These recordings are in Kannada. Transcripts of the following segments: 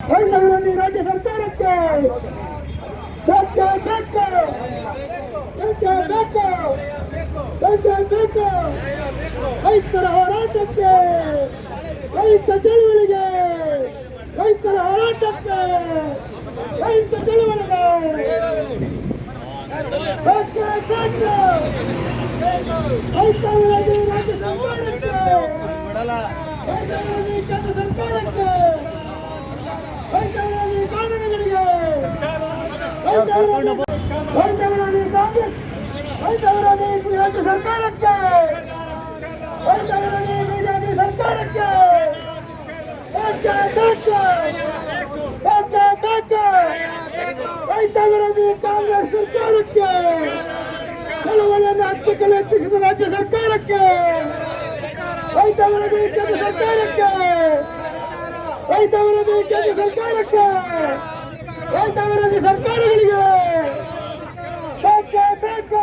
ವಿರೋಧಿ ರಾಜ್ಯ ಸರ್ಕಾರಕ್ಕೆ. ರೈತರ ಹೋರಾಟಕ್ಕೆ ರೈತ ಚಳುವಳಿಗೆ ರೈತರ ಹೋರಾಟಕ್ಕೆ ರೈತ ಚಳುವಳಿಗೆ. ರೈತ ರಾಜ್ಯ ಸರ್ಕಾರಕ್ಕೆ ಸರ್ಕಾರಕ್ಕೆ ಬಿಜೆಪಿ ಸರ್ಕಾರಕ್ಕೆ ರೈತ ವಿರೋಧಿ ಕಾಂಗ್ರೆಸ್ ಸರ್ಕಾರಕ್ಕೆ ಚಳವಳಿಯನ್ನು ಹತ್ತಕ್ಕಲು ರಾಜ್ಯ ಸರ್ಕಾರಕ್ಕೆ ರೈತ ವಿರೋಧಿ ಸರ್ಕಾರಕ್ಕೆ ರೈತ ವಿರೋಧಿ ಕೇಂದ್ರ ಸರ್ಕಾರಕ್ಕೆ ರೈತ ವಿರೋಧಿ ಸರ್ಕಾರಗಳಿಗೆ. ಬೇಕೇ ಬೇಕು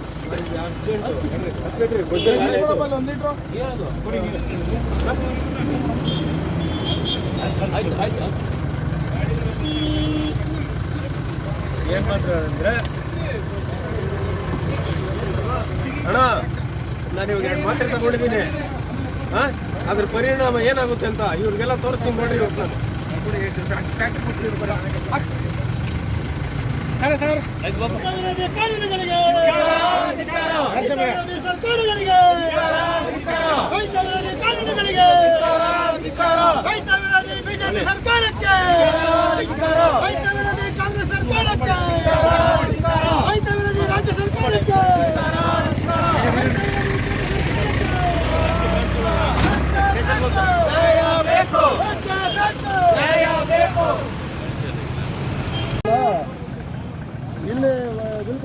ಮಾತ್ರ ಏನ್ ಮಾಡ್ತಾರೆ ಅಂದ್ರೆ ಅಣ್ಣ ನಾನು ಇವಾಗ ಎರಡು ಮಾತ್ರೆ ತಗೊಂಡಿದ್ದೀನಿ ಹಾ ಅದ್ರ ಪರಿಣಾಮ ಏನಾಗುತ್ತೆ ಅಂತ ಇವ್ರಿಗೆಲ್ಲ ತೋರಿಸ್ತೀನಿ ನೋಡ್ರಿ ಇವತ್ತು ನಾನು ವಿರೋಧಿ ಕಾನೂನುಗಳಿಗೆ ವಿರೋಧಿ ಸರ್ಕಾರಗಳಿಗೆ ರೈತ ವಿರೋಧಿ ಕಾನೂನುಗಳಿಗೆ ರೈತ ವಿರೋಧಿ ಬಿಜೆಪಿ ಸರ್ಕಾರಕ್ಕೆ. ರೈತ ವಿರೋಧಿ ಕಾಂಗ್ರೆಸ್ ಸರ್ಕಾರಕ್ಕೆ ರೈತ ವಿರೋಧಿ ರಾಜ್ಯ ಸರ್ಕಾರಕ್ಕೆ ಬೇಕು, ಬೇಕು. ಇಲ್ಲಿ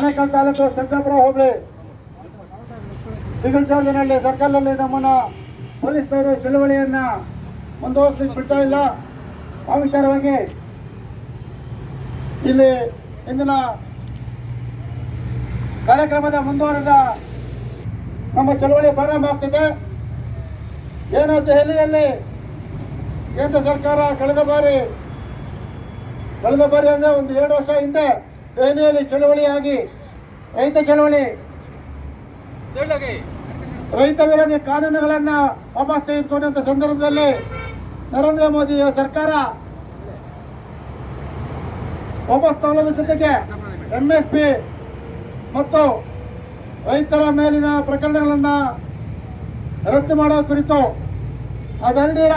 ಆನೇಕಲ್ ತಾಲೂಕು ಸರ್ಜಾಪುರ ಹೋಬಳಿ. ಸರ್ಕಲ್ ಅಲ್ಲಿ ನಮ್ಮನ್ನ ಪೊಲೀಸ್ನವರು ಚಳುವಳಿಯನ್ನ ಮುಂದುವರಿಸಲಿಕ್ಕೆ ಬಿಡ್ತಾ ಇಲ್ಲ. ಆ ಇಲ್ಲಿ ಇಂದಿನ ಕಾರ್ಯಕ್ರಮದ ಮುಂದುವರೆದ ನಮ್ಮ ಚಳುವಳಿ ಪ್ರಾರಂಭ ಆಗ್ತಿದೆ. ಏನು ದೆಹಲಿಯಲ್ಲಿ ಕೇಂದ್ರ ಸರ್ಕಾರ ಕಳೆದ ಬಾರಿ ಕಳೆದ ಬಾರಿ ಅಂದರೆ ಒಂದು ಎರಡು ವರ್ಷ ಹಿಂದೆ ದೆಹಲಿಯಲ್ಲಿ ಚಳವಳಿಯಾಗಿ ರೈತ ಚಳವಳಿ. ರೈತ ವಿರೋಧಿ ಕಾನೂನುಗಳನ್ನು ವಾಪಸ್ ತೆಗೆದುಕೊಂಡಂತ ಸಂದರ್ಭದಲ್ಲಿ ನರೇಂದ್ರ ಮೋದಿ ಸರ್ಕಾರ ವಾಪಸ್ ತಗೊಳ್ಳೋದ್ರ ಜೊತೆಗೆ ಎಂ ಎಸ್ ಪಿ ಮತ್ತು ರೈತರ ಮೇಲಿನ ಪ್ರಕರಣಗಳನ್ನು ರದ್ದು ಮಾಡೋ ಕುರಿತು ಅದಲ್ದಿರ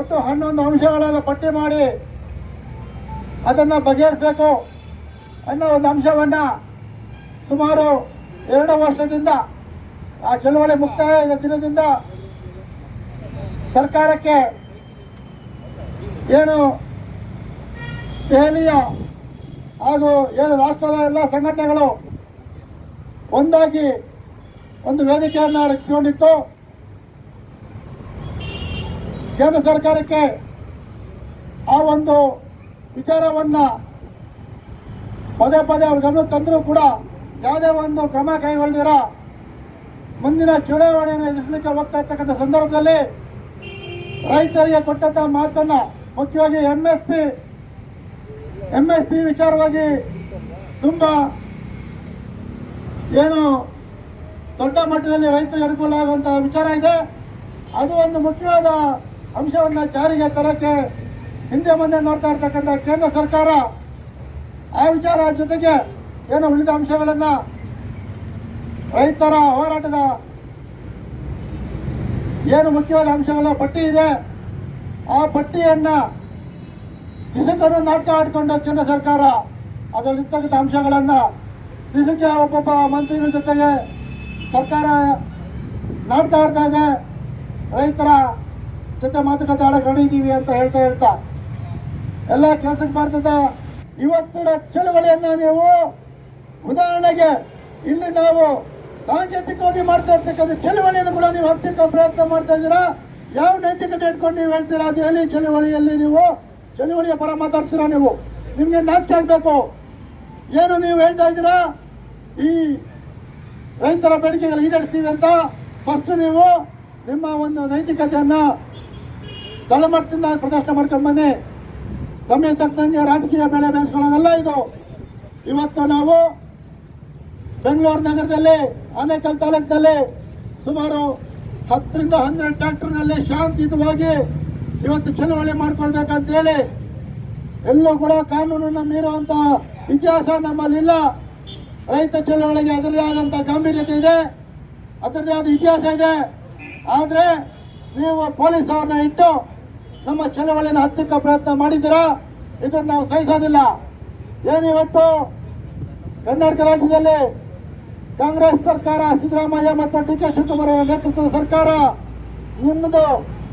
ಒಟ್ಟು ಹನ್ನೊಂದು ಅಂಶಗಳಾದ ಪಟ್ಟಿ ಮಾಡಿ ಅದನ್ನು ಬಗೆಹರಿಸಬೇಕು. ಅನ್ನೋ ಒಂದು ಅಂಶವನ್ನು ಸುಮಾರು ಎರಡು ವರ್ಷದಿಂದ ಆ ಚಳವಳಿ ಮುಕ್ತಾಯದ ದಿನದಿಂದ ಸರ್ಕಾರಕ್ಕೆ ಏನು ದೆಹಲಿಯ ಹಾಗೂ ಏನು ರಾಷ್ಟ್ರದ ಎಲ್ಲ ಸಂಘಟನೆಗಳು ಒಂದಾಗಿ ಒಂದು ವೇದಿಕೆಯನ್ನು ರಚಿಸಿಕೊಂಡಿತ್ತು. ಕೇಂದ್ರ ಸರ್ಕಾರಕ್ಕೆ ಆ ಒಂದು ವಿಚಾರವನ್ನ ಪದೇ ಪದೇ ಅವ್ರ ಗಮನ ತಂದರೂ ಕೂಡ ಯಾವುದೇ ಒಂದು ಕ್ರಮ ಕೈಗೊಳ್ಳದಿರ ಮುಂದಿನ ಚುನಾವಣೆಯನ್ನು ಎದುರಿಸಲಿಕ್ಕೆ ಹೋಗ್ತಾ ಇರ್ತಕ್ಕಂಥ ಸಂದರ್ಭದಲ್ಲಿ ರೈತರಿಗೆ ಕೊಟ್ಟಂತ ಮಾತನ್ನ ಮುಖ್ಯವಾಗಿ M S P M S P ವಿಚಾರವಾಗಿ ತುಂಬ ಏನು ದೊಡ್ಡ ಮಟ್ಟದಲ್ಲಿ ರೈತರಿಗೆ ಅನುಕೂಲ ಆಗುವಂಥ ವಿಚಾರ ಇದೆ. ಅದು ಒಂದು ಮುಖ್ಯವಾದ ಅಂಶವನ್ನು ಜಾರಿಗೆ ತರಕ್ಕೆ ಹಿಂದೆ ಮುಂದೆ ನೋಡ್ತಾ ಇರ್ತಕ್ಕಂಥ ಕೇಂದ್ರ ಸರ್ಕಾರ ಆ ವಿಚಾರ ಜೊತೆಗೆ ಏನು ಉಳಿದ ಅಂಶಗಳನ್ನು ರೈತರ ಹೋರಾಟದ ಏನು ಮುಖ್ಯವಾದ ಅಂಶಗಳ ಪಟ್ಟಿ ಇದೆ, ಆ ಪಟ್ಟಿಯನ್ನು ದಿಸಕ್ಕನ್ನು ನಾಟಕ ಆಡಿಕೊಂಡು ಕೇಂದ್ರ ಸರ್ಕಾರ ಅದರಲ್ಲಿರ್ತಕ್ಕಂಥ ಅಂಶಗಳನ್ನು ದಿಸಕ್ಕೆ ಒಬ್ಬೊಬ್ಬ ಮಂತ್ರಿಗಳ ಜೊತೆಗೆ ಸರ್ಕಾರ ನಾಟಕ ಆಡ್ತಾ ಇದೆ, ರೈತರ ಜೊತೆ ಮಾತುಕತೆ ಆಡಕ್ಕೆ ಅಂತ ಹೇಳ್ತಾ ಹೇಳ್ತಾ ಎಲ್ಲ ಕೆಲಸಕ್ಕೆ ಬರ್ತದ ಇವತ್ತಿನ ಚಳವಳಿಯನ್ನ ನೀವು ಉದಾಹರಣೆಗೆ ಇಲ್ಲಿ ನಾವು ಸಾಂಕೇತಿಕವಾಗಿ ಮಾಡ್ತಾ ಇರ್ತಕ್ಕಂಥ ಚಳವಳಿಯನ್ನು ಕೂಡ ನೀವು ಹತ್ತಿಕ್ಕ ಪ್ರಯತ್ನ ಮಾಡ್ತಾ ಇದ್ದೀರಾ? ಯಾವ ನೈತಿಕತೆ ಇಟ್ಕೊಂಡು ನೀವು ಹೇಳ್ತೀರಾ? ದೆಹಲಿ ಚಳವಳಿಯಲ್ಲಿ ನೀವು ಚಳವಳಿಯ ಪರ ಮಾತಾಡ್ತೀರಾ ನೀವು? ನಿಮಗೆ ನಾಚಿಕೆ ಆಗಬೇಕು. ಏನು ನೀವು ಹೇಳ್ತಾ ಇದ್ದೀರಾ? ಈ ರೈತರ ಬೇಡಿಕೆಗಳು ಈಡೇರಿಸ್ತೀವಿ ಅಂತ. ಫಸ್ಟ್ ನೀವು ನಿಮ್ಮ ಒಂದು ನೈತಿಕತೆಯನ್ನು ತಲೆಮಟ್ಟದಿಂದ ಪ್ರದರ್ಶನ ಮಾಡ್ಕೊಂಡು ಬನ್ನಿ. ಸಮಯ ತಕ್ಕಂಗೆ ರಾಜಕೀಯ ಬೆಳೆ ಬೆಳೆಸ್ಕೊಳ್ಳೋದಲ್ಲ ಇದು. ಇವತ್ತು ನಾವು ಬೆಂಗಳೂರು ನಗರದಲ್ಲಿ, ಆನೇಕಲ್ ತಾಲೂಕಿನಲ್ಲಿ ಸುಮಾರು ಹತ್ತರಿಂದ ಹನ್ನೆರಡು ಟ್ರ್ಯಾಕ್ಟರ್ನಲ್ಲಿ ಶಾಂತಿಯುತವಾಗಿ ಇವತ್ತು ಚಳವಳಿ ಮಾಡ್ಕೊಳ್ಬೇಕಂತೇಳಿ ಎಲ್ಲೂ ಕೂಡ ಕಾನೂನನ್ನು ಮೀರುವಂಥ ಇತಿಹಾಸ ನಮ್ಮಲ್ಲಿಲ್ಲ ರೈತ ಚಳುವಳಿಗೆ ಅದರದೇ ಆದಂಥ ಗಾಂಭೀರ್ಯತೆ ಇದೆ ಅದರದೇ ಆದ ಇತಿಹಾಸ ಇದೆ. ಆದರೆ ನೀವು ಪೊಲೀಸ್ ಅವ್ರನ್ನ ಇಟ್ಟು ನಮ್ಮ ಚಳವಳಿನ ಹತ್ತಿಕ್ಕ ಪ್ರಯತ್ನ ಮಾಡಿದ್ದೀರಾ? ಇದನ್ನು ನಾವು ಸಹಿಸೋದಿಲ್ಲ. ಏನಿವತ್ತು ಕರ್ನಾಟಕ ರಾಜ್ಯದಲ್ಲಿ ಕಾಂಗ್ರೆಸ್ ಸರ್ಕಾರ, ಸಿದ್ದರಾಮಯ್ಯ ಮತ್ತು ಡಿ ಕೆ ಶಿವಕುಮಾರ್ ಅವರ ನೇತೃತ್ವದ ಸರ್ಕಾರ. ನಿಮ್ಮದು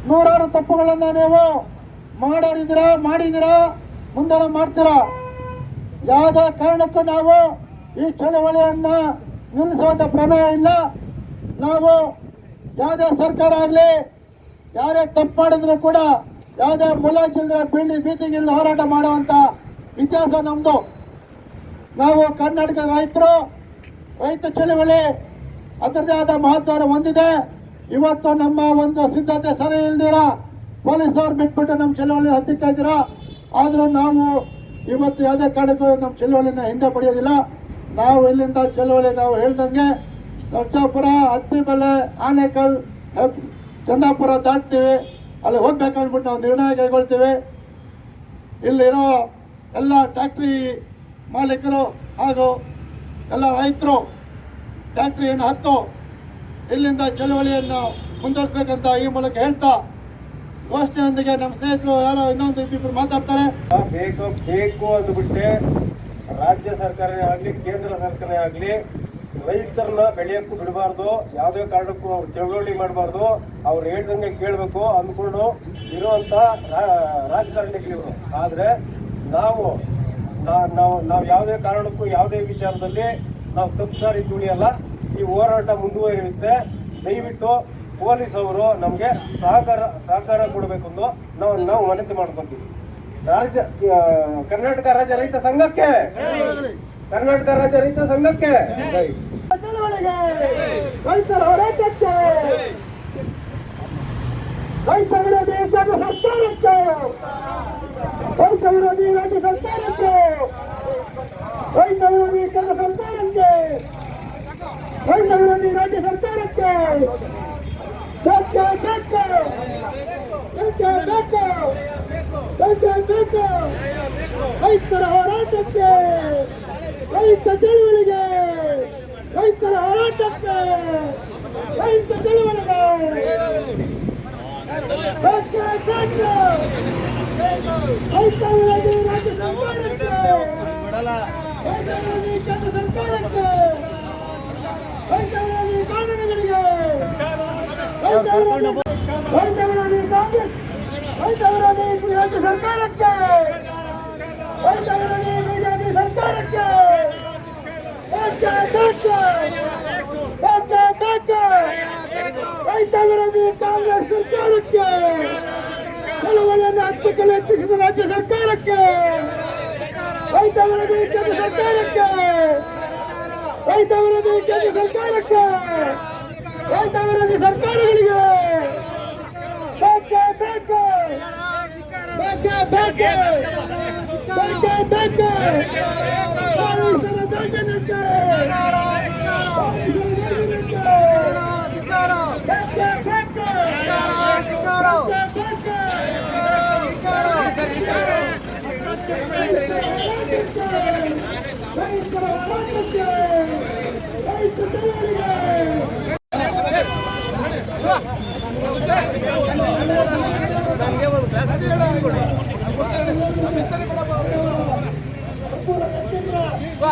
ನೂರಾರು ತಪ್ಪುಗಳನ್ನು ನೀವು ಮಾಡೋರಿದ್ದೀರಾ, ಮಾಡಿದ್ದೀರಾ ಮುಂದೆ ಮಾಡ್ತೀರಾ? ಯಾವುದೇ ಕಾರಣಕ್ಕೂ ನಾವು ಈ ಚಳವಳಿಯನ್ನ ನಿಲ್ಲಿಸುವಂಥ ಪ್ರಮೇಯ ಇಲ್ಲ. ನಾವು ಯಾವುದೇ ಸರ್ಕಾರ ಆಗಲಿ, ಯಾರೇ ತಪ್ಪು ಮಾಡಿದ್ರು ಕೂಡ ಯಾವುದೇ ಮುಲಾಜಿಲ್ದ್ರೆ ಬೀಳಿ ಬೀದಿಗಿಳಿದು ಹೋರಾಟ ಮಾಡುವಂತ ಇತಿಹಾಸ ನಮ್ದು. ನಾವು ಕರ್ನಾಟಕದ ರೈತರು, ರೈತ ಚಳವಳಿ ಅದರದೇ ಆದ ಮಹತ್ವ ಹೊಂದಿದೆ. ಇವತ್ತು ನಮ್ಮ ಒಂದು ಸಿದ್ಧತೆ ಸರಿ ಇಲ್ದಿರ? ಪೊಲೀಸವ್ರು ಬಿಟ್ಬಿಟ್ಟು ನಮ್ಮ ಚಳವಳಿ ಹತ್ತಿಕ್ತಾ ಇದ್ದೀರಾ? ಆದರೂ ನಾವು ಇವತ್ತು ಯಾವುದೇ ಕಾರಣಕ್ಕೂ ನಮ್ಮ ಚಳವಳಿನ ಹಿಂದೆ ಪಡೆಯೋದಿಲ್ಲ. ನಾವು ಇಲ್ಲಿಂದ ಚಳವಳಿ ನಾವು ಹೇಳ್ದಂಗೆ ಸರ್ಜಾಪುರ, ಹತ್ತಿಬೆಲೆ, ಆನೇಕಲ್ ಚಂದಾಪುರ ದಾಟ್ತೀವಿ. ಅಲ್ಲಿ, ಹೋಗ್ಬೇಕಂದ್ಬಿಟ್ಟು ನಾವು ನಿರ್ಣಯ ಕೈಗೊಳ್ತೇವೆ. ಇಲ್ಲಿರೋ ಎಲ್ಲ ಟ್ಯಾಕ್ಟ್ರಿ ಮಾಲೀಕರು ಹಾಗೂ ಎಲ್ಲ ರೈತರು ಟ್ಯಾಕ್ಟ್ರಿಯನ್ನು ಹತ್ತು, ಇಲ್ಲಿಂದ ಚಳುವಳಿಯನ್ನು ಮುಂದುವರಿಸ್ಬೇಕಂತ ಈ ಮೂಲಕ ಹೇಳ್ತಾ ಘೋಷಣೆಯೊಂದಿಗೆ ನಮ್ಮ ಸ್ನೇಹಿತರು ಯಾರೋ ಇನ್ನೊಂದು ಇಬ್ಬಿಬ್ಬರು ಮಾತಾಡ್ತಾರೆ. ಬೇಕು ಬೇಕು ಅಂದ್ಬಿಟ್ಟೆ ರಾಜ್ಯ ಸರ್ಕಾರ ಆಗಲಿ, ಕೇಂದ್ರ ಸರ್ಕಾರ ಆಗಲಿ ರೈತರನ್ನ ಬೆಳೆಯಕ್ಕೂ ಬಿಡಬಾರ್ದು, ಯಾವುದೇ ಕಾರಣಕ್ಕೂ ಅವ್ರು ಚಳವಳಿ ಮಾಡಬಾರ್ದು, ಅವ್ರು ಹೇಳ್ದಂಗೆ ಕೇಳಬೇಕು ಅಂದ್ಕೊಂಡು ಇರುವಂತ ರಾ- ರಾಜಕಾರಣಿಗಳಿವರು ಆದರೆ ನಾವು ನಾವು ನಾವು ಯಾವುದೇ ಕಾರಣಕ್ಕೂ ಯಾವುದೇ ವಿಚಾರದಲ್ಲಿ ನಾವು ತಪ್ಪು ಸಾರಿ ತುಳಿಯಲ್ಲ, ಈ ಹೋರಾಟ ಮುಂದುವರಿಯುತ್ತೆ. ದಯವಿಟ್ಟು ಪೊಲೀಸ್ ಅವರು ನಮಗೆ ಸಹಕಾರ ಸಹಕಾರ ಕೊಡಬೇಕು ಎಂದು ನಾವು ನಾವು ಮನವಿ ಮಾಡ್ಕೊತೀವಿ. ರಾಜ್ಯ ಕರ್ನಾಟಕ ರಾಜ್ಯ ರೈತ ಸಂಘಕ್ಕೆ! ಕರ್ನಾಟಕ ರಾಜ್ಯ ರೈತ ಸಂಘಕ್ಕೆ. ಜೈ. ಚಳವಳಿಗೆ ರೈತರ ಹೋರಾಟಕ್ಕೆ. ರೈತ ವಿರೋಧಿ ಕೇಂದ್ರ ಸರ್ಕಾರಕ್ಕೆ. ರೈತ ವಿರೋಧಿ ರಾಜ್ಯ ಸರ್ಕಾರಕ್ಕೆ. ರೈತ ವಿರೋಧಿ ಕೇಂದ್ರ ಸರ್ಕಾರಕ್ಕೆ. ರೈತ ವಿರೋಧಿ ರಾಜ್ಯ ಸರ್ಕಾರಕ್ಕೆ. ಬೇಕು ಬೇಕು. ಬೇಕು ಬೇಕು. ಬೇಕು ಬೇಕು. ರೈತರ ಹೋರಾಟಕ್ಕೆ. ರೈತ ಚಳುವಳಿಗೆ, ರೈತರ ಹೋರಾಟಕ್ಕೆ, ರೈತ ಚಳುವಳಿಗೆ. ರೈತ ವಿರೋಧಿ ರಾಜ್ಯ ಸರ್ಕಾರಕ್ಕೆ, ರೈತ ವಿರೋಧಿ ಕೇಂದ್ರ ಸರ್ಕಾರಕ್ಕೆ, ರೈತ ಕಾನೂನುಗಳಿಗೆ ಕಾಂಗ್ರೆಸ್ ಸರ್ಕಾರಕ್ಕೆ ಸರ್ಕಾರಕ್ಕೆ. ರೈತ ವಿರೋಧಿ ಕಾಂಗ್ರೆಸ್ ಸರ್ಕಾರಕ್ಕೆ ಚಳವಳಿಯನ್ನು ಹತ್ತಕ್ಕಲು ಎತ್ತಿಸಿದ ರಾಜ್ಯ ಸರ್ಕಾರಕ್ಕೆ ರೈತ ವಿರೋಧಿ ಕೇಂದ್ರ ಸರ್ಕಾರಕ್ಕೆ ರೈತ ವಿರೋಧಿ ಕೇಂದ್ರ ಸರ್ಕಾರಕ್ಕೆ ರೈತ ವಿರೋಧಿ ಸರ್ಕಾರಗಳಿಗೆ ಬೇಕೇ ಬೇಕು ಬೇಕೇ ಬೇಕು ಬೇಕೇ ಬೇಕು ಪೊಲೀಸರ ಬೇಕು ರೈತರ ರೈತ ಚಳವಳಿಗೆ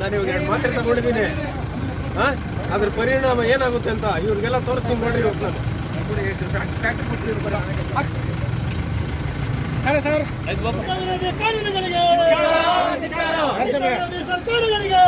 ನಾನು ಇವಾಗ ಎರಡು ಮಾತ್ರೆ ತಗೊಂಡಿದ್ದೀನಿ. ಹಾ ಅದ್ರ ಪರಿಣಾಮ ಏನಾಗುತ್ತೆ ಅಂತ ಇವ್ರಿಗೆಲ್ಲ ತೋರಿಸ್ತೀನಿ ನೋಡ್ರಿ ಇವತ್ತು ನಾನು. ವಿರೋಧಿ ಸರ್ಕಾರಗಳಿಗೆ